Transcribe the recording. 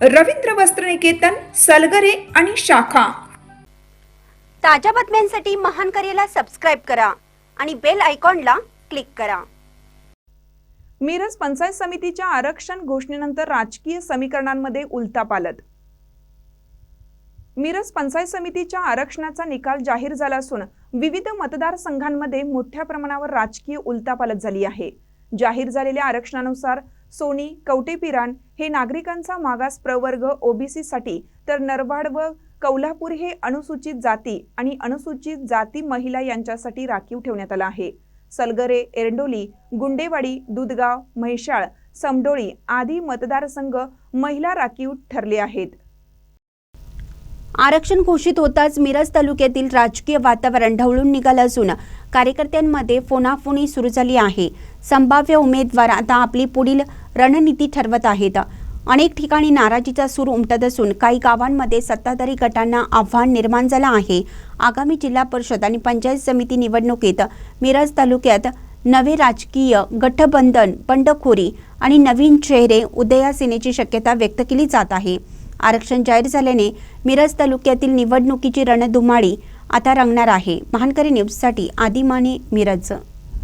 रवींद्र वस्त्रनिकेतन सलगरे आणि शाखा. ताज्या बातम्यांसाठी महान करेला सबस्क्राईब करा आणि बेल आयकॉनला क्लिक करा. मिरज पंचायत समितीच्या आरक्षण घोषणेनंतर राजकीय समीकरणांमध्ये उलथापालट मिरज पंचायत समितीच्या आरक्षणाचा निकाल जाहीर झाला असून विविध मतदारसंघांमध्ये मोठ्या प्रमाणावर राजकीय उलथापालट झाली आहे. जाहीर झालेल्या आरक्षणानुसार सोनी कवटेपिरान हे नागरिकांचा मागास प्रवर्ग ओबीसीसाठी तर नरवाड व कौलापूर हे अनुसूचित जाती आणि अनुसूचित जाती महिला यांच्यासाठी राखीव ठेवण्यात आला आहे. सलगरे एरंडोली गुंडेवाडी दुधगाव म्हैशाळ समडोळी आदी मतदारसंघ महिला राखीव ठरले आहेत. आरक्षण घोषित होताच मिरज तालुक्यातील राजकीय वातावरण ढवळून निघालं असून कार्यकर्त्यांमध्ये फोनाफोनी सुरू झाली आहे. संभाव्य उमेदवार आता आपली पुढील रणनीती ठरवत आहेत. अनेक ठिकाणी नाराजीचा सूर उमटत असून काही गावांमध्ये सत्ताधारी गटांना आव्हान निर्माण झालं आहे. आगामी जिल्हा परिषद आणि पंचायत समिती निवडणुकीत मिरज तालुक्यात नवे राजकीय गठबंधन बंडखोरी आणि नवीन चेहरे उदयास येण्याची शक्यता व्यक्त केली जात आहे. आरक्षण जाहीर झाल्याने मिरज तालुक्यातील निवडणुकीची रणधुमाळी आता रंगणार आहे. महानकरी न्यूजसाठी आदिमाने मिरज.